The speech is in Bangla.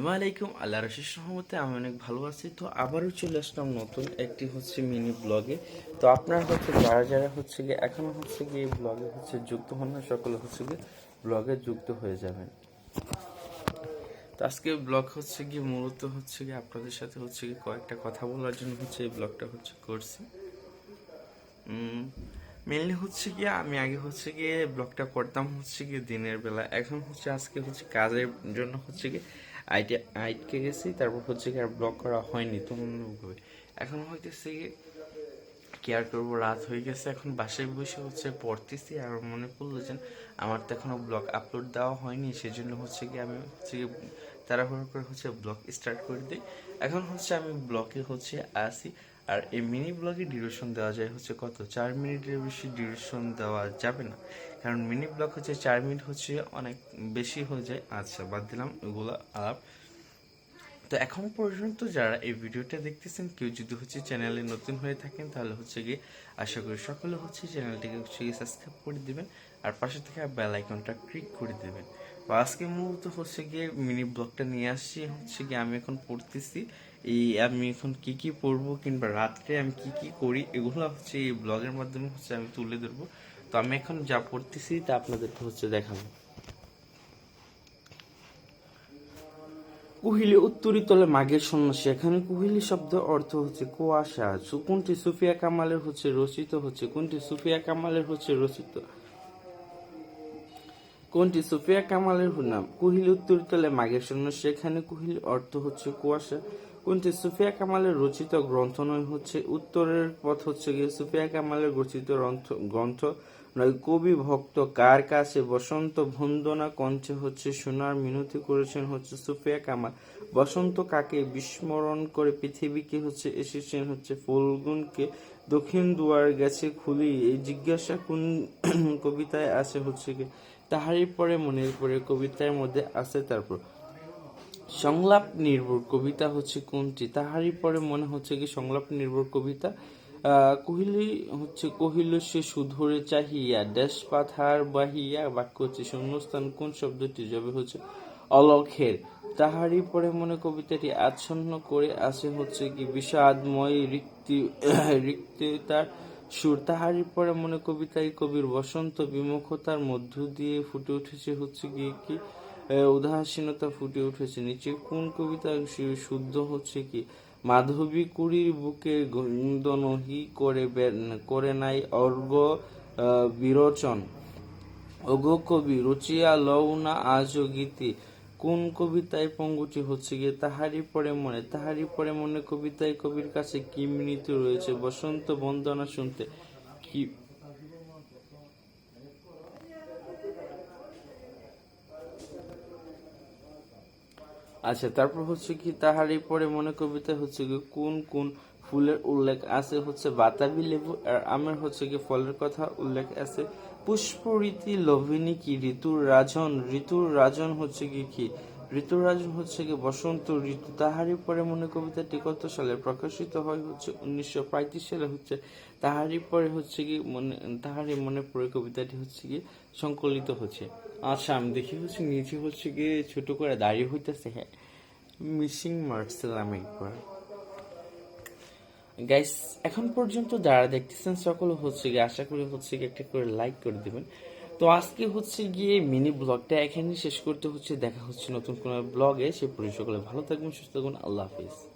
আসসালামু আলাইকুম আল্লাহ রশিদ সহমতে আমি অনেক ভালো আছি তো আবারও চলে আসলাম নতুন একটি হচ্ছে মিনি ব্লগে তো আপনারা হচ্ছে যারা যারা হচ্ছে গিয়ে এখনও হচ্ছে গিয়ে ব্লগে হচ্ছে যুক্ত হন না সকলে হচ্ছে গিয়ে ব্লগে যুক্ত হয়ে যাবেন তো আজকে ব্লগ হচ্ছে গিয়ে মূলত হচ্ছে গিয়ে আপনাদের সাথে হচ্ছে গিয়ে কয়েকটা কথা বলার জন্য হচ্ছে এই ব্লগটা হচ্ছে করছি মেনলি হচ্ছে গিয়ে আমি আগে হচ্ছে গিয়ে ব্লগটা করতাম হচ্ছে গিয়ে দিনের বেলা এখন হচ্ছে আজকে হচ্ছে কাজের জন্য হচ্ছে গিয়ে আইটি আইটকে গেছি, তারপর হচ্ছে কি আর ব্লক করা হয়নি তুলনামূলকভাবে এখন হইতেছে কি আর করব, রাত হয়ে গেছে, এখন বাসায় বসে হচ্ছে পড়তেছি, আর মনে পড়ল যে আমার তো এখনও ব্লগ আপলোড দেওয়া হয়নি, সেজন্য হচ্ছে কি আমি হচ্ছে গিয়ে তাড়াহুড়ো করে হচ্ছে ব্লগ স্টার্ট করে দিই। এখন হচ্ছে আমি ব্লকে হচ্ছে আসি আর এই মিনি ব্লগে ডিউরেশন দেওয়া যায় হচ্ছে কত? চার মিনিটের বেশি ডিউরেশন দেওয়া যাবে না। কারণ মিনি ব্লগ হচ্ছে চার মিনিট হচ্ছে অনেক বেশি হয়ে যায়। আচ্ছা বাদ দিলাম ওগুলো আলাপ তো এখন পর্যন্ত যারা এই ভিডিওটা দেখতেছেন, কেউ যদি হচ্ছে চ্যানেলে নতুন হয়ে থাকেন, তাহলে হচ্ছে গিয়ে আশা করি সকলে হচ্ছে চ্যানেলটিকে হচ্ছে গিয়ে সাবস্ক্রাইব করে দিবেন। আর পাশে থেকে বেল আইকনটা ক্লিক করে দিবেন। আজকে মূলত হচ্ছে গিয়ে মিনি ব্লগটা নিয়ে আসছি। হচ্ছে গিয়ে আমি এখন পড়তেছি। এই আমি এখন কি কি পড়ব কিংবা রাত্রে আমি কি কি করি, এগুলো হচ্ছে এই ব্লগের মাধ্যমে হচ্ছে আমি তুলে ধরবো। তো আমি এখন যা পড়তেছি তা আপনাদেরকে হচ্ছে দেখাবো। কুহিলি উত্তরিতলে মাঘের সন্ন্যাসী। এখানে কুহিলি শব্দ অর্থ হচ্ছে কুয়াশা। কোনটি সুফিয়া কামালের হচ্ছে রচিত হচ্ছে কোনটি সুফিয়া কামালের হচ্ছে রচিত। কোনটি সুফিয়া কামালের নাম কুহিলি উত্তরিতলে মাঘের সন্ন্যাসী এখানে কুহিলি অর্থ হচ্ছে কুয়াশা। কোনটি সুফিয়া কামালের রচিত গ্রন্থ নয়? হচ্ছে উত্তরের পথ হচ্ছে গিয়ে সুফিয়া কামালের রচিত গ্রন্থ- নয়। কবি ভক্ত কার কাছে? বসন্ত বন্দনা কঞ্চে হচ্ছে সোনার মিনতি করেছেন হচ্ছে সুফিয়া কামাল। বসন্ত কাকে বিস্মরণ করে পৃথিবীকে হচ্ছে এসেছেন হচ্ছে ফলগুনকে দক্ষিণ দুয়ার গেছে খুলি, এই জিজ্ঞাসা কোন কবিতায় আছে হচ্ছে কি? তাহারই পরে মনের পরে কবিতার মধ্যে আছে তারপর, সংলাপ নির্ভর কবিতা হচ্ছে কোনটি? তাহারই পরে মনে হচ্ছে কি সংলাপ নির্ভর কবিতা? কহিলি হচ্ছে, কহিল সে সুধরে চাহিয়া, দেশ পাথার বাহিয়া, বাক্য হচ্ছে শূন্যস্থান কোন শব্দটি? যাবে হচ্ছে অলক্ষের তাহারই পরে মনে কবিতাটি আচ্ছন্ন করে আসে হচ্ছে কি বিষাদময় রিক্তি রিক্তিতার সুর। তাহারই পরে মনে কবিতায় কবির বসন্ত বিমুখতার মধ্য দিয়ে ফুটে উঠেছে হচ্ছে কি কি উদাসীনতা ফুটে উঠেছে। নিচে কোন কবিতা শুদ্ধ হচ্ছে কি? মাধবী কুড়ির বুকে গন্দনহি করে করে নাই আহ, বিরোচন। ওগো কবি রুচিয়া লও না আজও গীতি। কোন কবিতায় পঙ্গুটি হচ্ছে গিয়ে তাহারই পরে মনে, তাহারই পরে মনে কবিতায় কবির কাছে কি মিনিত রয়েছে? বসন্ত বন্দনা শুনতে কি আচ্ছা তারপর হচ্ছে কি তাহারই পরে মনে কবিতা হচ্ছে কি কোন কোন ফুলের উল্লেখ আছে? হচ্ছে বাতাবি লেবু আর আমের হচ্ছে কি ফলের কথা উল্লেখ আছে। পুষ্পরীতি লভিনী কি? ঋতুর রাজন। ঋতুর রাজন হচ্ছে কি কি? ঋতুর রাজন হচ্ছে কি বসন্ত ঋতু। তাহারই পরে মনে কবিতাটি কত সালে প্রকাশিত হয় হচ্ছে উনিশশো পঁয়ত্রিশ সালে হচ্ছে তাহারই পরে হচ্ছে কি মনে, তাহারই মনে পড়ে কবিতাটি হচ্ছে কি সংকলিত হচ্ছে। আচ্ছা আমি দেখি হচ্ছে নিচে হচ্ছে গিয়ে ছোট করে দাঁড়িয়ে হইতেছে হ্যাঁ। মিসিং মার্কসেলাম একবার। গাইস এখন পর্যন্ত যারা দেখতেছেন, সকল হচ্ছে গিয়ে আশা করি হচ্ছে গিয়ে একটা করে লাইক করে দেবেন। তো আজকে হচ্ছে গিয়ে মিনি ব্লগটা এখানেই শেষ করতে হচ্ছে। দেখা হচ্ছে নতুন কোনো ব্লগে সে পরি সকলে ভালো থাকবেন, সুস্থ থাকুন আল্লাহ হাফিজ।